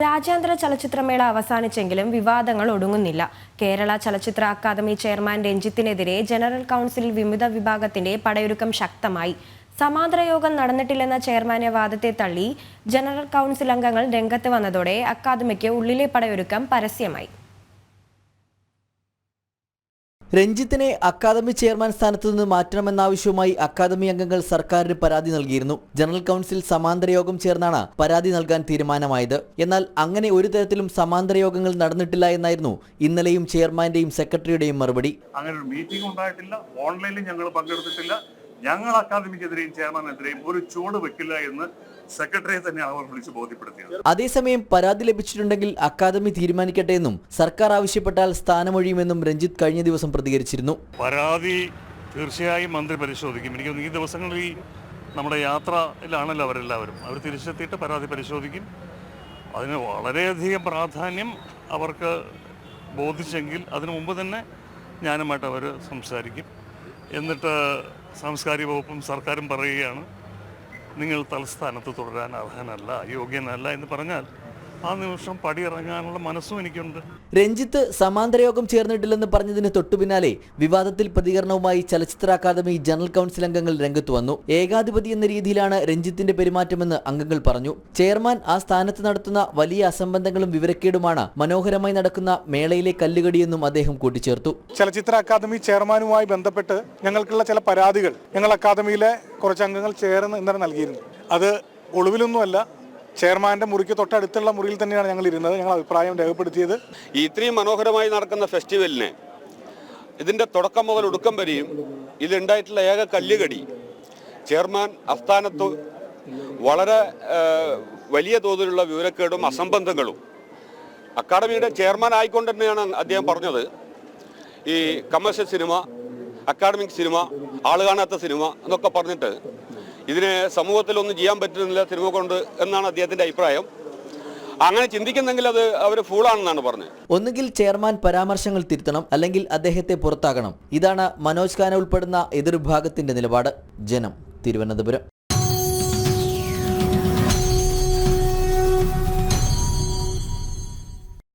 രാജ്യാന്തര ചലച്ചിത്രമേള അവസാനിച്ചെങ്കിലും വിവാദങ്ങൾ ഒടുങ്ങുന്നില്ല. കേരള ചലച്ചിത്ര അക്കാദമി ചെയർമാൻ രഞ്ജിത്തിനെതിരെ ജനറൽ കൗൺസിൽ വിമുദ വിഭാഗത്തിന്റെ പടയൊരുക്കം ശക്തമായി. സമാന്തര യോഗം നടന്നിട്ടില്ലെന്ന ചെയർമാന്റെ വാദത്തെ തള്ളി ജനറൽ കൗൺസിൽ അംഗങ്ങൾ രംഗത്ത് വന്നതോടെ അക്കാദമിക്ക് ഉള്ളിലെ പടയൊരുക്കം പരസ്യമായി. രഞ്ജിത്തിനെ അക്കാദമി ചെയർമാൻ സ്ഥാനത്തു നിന്ന് മാറ്റണമെന്നാവശ്യവുമായി അക്കാദമി അംഗങ്ങൾ സർക്കാരിന് പരാതി നൽകിയിരുന്നു. ജനറൽ കൗൺസിൽ സമാന്തര യോഗം ചേർന്നാണ് പരാതി നൽകാൻ തീരുമാനമായത്. എന്നാൽ അങ്ങനെ ഒരു തരത്തിലും സമാന്തര യോഗങ്ങൾ നടന്നിട്ടില്ല എന്നായിരുന്നു ഇന്നലെയും ചെയർമാന്റെയും സെക്രട്ടറിയുടെയും മറുപടി. അങ്ങനെ ഒരു മീറ്റിംഗ് ഉണ്ടായിട്ടില്ല ഓൺലൈനിൽ ഞങ്ങൾ പങ്കെടുത്തിട്ടില്ല. ഞങ്ങൾ അക്കാദമിക്കെതിരെയും ചെയർമാനെതിരെയും ഒരു ചൂട് വെക്കില്ല എന്ന് സെക്രട്ടറിയെ തന്നെയാണ് അവർ വിളിച്ച് ബോധ്യപ്പെടുത്തിയത്. അതേസമയം പരാതി ലഭിച്ചിട്ടുണ്ടെങ്കിൽ അക്കാദമി തീരുമാനിക്കട്ടെ എന്നും സർക്കാർ ആവശ്യപ്പെട്ടാൽ സ്ഥാനമൊഴിയുമെന്നും രഞ്ജിത്ത് കഴിഞ്ഞ ദിവസം പ്രതികരിച്ചിരുന്നു. പരാതി തീർച്ചയായും മന്ത്രി പരിശോധിക്കും. എനിക്ക് ഈ ദിവസങ്ങളിൽ ഈ നമ്മുടെ യാത്രയിലാണല്ലോ അവരെല്ലാവരും. അവർ തിരിച്ചെത്തിയിട്ട് പരാതി പരിശോധിക്കും. അതിന് വളരെയധികം പ്രാധാന്യം അവർക്ക് ബോധിച്ചെങ്കിൽ അതിനു മുമ്പ് തന്നെ ഞാനുമായിട്ട് അവർ സംസാരിക്കും. എന്നിട്ട് സാംസ്കാരിക വകുപ്പും സർക്കാരും പറയുകയാണ്. നിങ്ങൾ തലസ്ഥാനത്ത് തുടരാൻ അർഹനല്ല യോഗ്യനല്ല എന്ന് പറഞ്ഞാൽ ആ നിമിഷം പടിയിറങ്ങാനുള്ള മനസ്സും എനിക്കുണ്ട്. രഞ്ജിത്ത് സമാന്തരയോഗം ചേർന്നിട്ടില്ലെന്ന് പറഞ്ഞതിന് തൊട്ടുപിന്നാലെ വിവാദത്തിൽ പ്രതികരണവുമായി ചലച്ചിത്ര അക്കാദമി ജനറൽ കൗൺസിൽ അംഗങ്ങൾ രംഗത്ത് വന്നു. ഏകാധിപതി എന്ന രീതിയിലാണ് രഞ്ജിത്തിന്റെ പെരുമാറ്റമെന്ന് അംഗങ്ങൾ പറഞ്ഞു. ചെയർമാൻ ആ സ്ഥാനത്ത് നടത്തുന്ന വലിയ അസംബന്ധങ്ങളും വിവരക്കേടുമാണ് മനോഹരമായി നടക്കുന്ന മേളയിലെ കല്ലുകടിയെന്നും അദ്ദേഹം കൂട്ടിച്ചേർത്തു. ചലച്ചിത്ര അക്കാദമി ചെയർമാനുമായി ബന്ധപ്പെട്ട് ഞങ്ങൾക്കുള്ള ചില പരാതികൾ ഞങ്ങൾ അക്കാദമിയിലെ കുറച്ച് അംഗങ്ങൾ ചേർന്ന് ഇന്നലെ നൽകിയിരുന്നു. അത് ഒളിവിലൊന്നുമല്ല ചെയർമാന്റെ മുറിക്ക് തൊട്ടടുത്തുള്ള മുറിയിൽ തന്നെയാണ് ഞങ്ങൾ ഇരുന്നത്. ഞങ്ങൾ അഭിപ്രായം രേഖപ്പെടുത്തിയത്. ഇത്രയും മനോഹരമായി നടക്കുന്ന ഫെസ്റ്റിവലിന് ഇതിന്റെ തുടക്കം മുതൽ ഒടുക്കം വരെയും ഇതിലുണ്ടായിട്ടുള്ള ഏക കല്ലുകടി ചെയർമാൻ അസ്ഥാനത്ത് വളരെ വലിയ തോതിലുള്ള വിവരക്കേടും അസംബന്ധങ്ങളും അക്കാദമിയുടെ ചെയർമാൻ ആയിക്കൊണ്ട് തന്നെയാണ് അദ്ദേഹം പറഞ്ഞത്. ഈ കമേഴ്ഷ്യൽ സിനിമ അക്കാഡമിക് സിനിമ ആൾ കാണാത്ത സിനിമ എന്നൊക്കെ പറഞ്ഞിട്ട് ഇതിന് സമൂഹത്തിലൊന്നും ചെയ്യാൻ പറ്റുന്നില്ല സിനിമ കൊണ്ട് എന്നാണ് അദ്ദേഹത്തിന്റെ അഭിപ്രായം. അങ്ങനെ ചിന്തിക്കുന്നെങ്കിൽ അത് അവർ ഫൂളാണെന്നാണ് പറഞ്ഞത്. ഒന്നുകിൽ ചെയർമാൻ പരാമർശങ്ങൾ തിരുത്തണം അല്ലെങ്കിൽ അദ്ദേഹത്തെ പുറത്താക്കണം ഇതാണ് മനോജ് ഖാന ഉൾപ്പെടുന്ന എതിർഭാഗത്തിന്റെ നിലപാട്. ജനം തിരുവനന്തപുരം.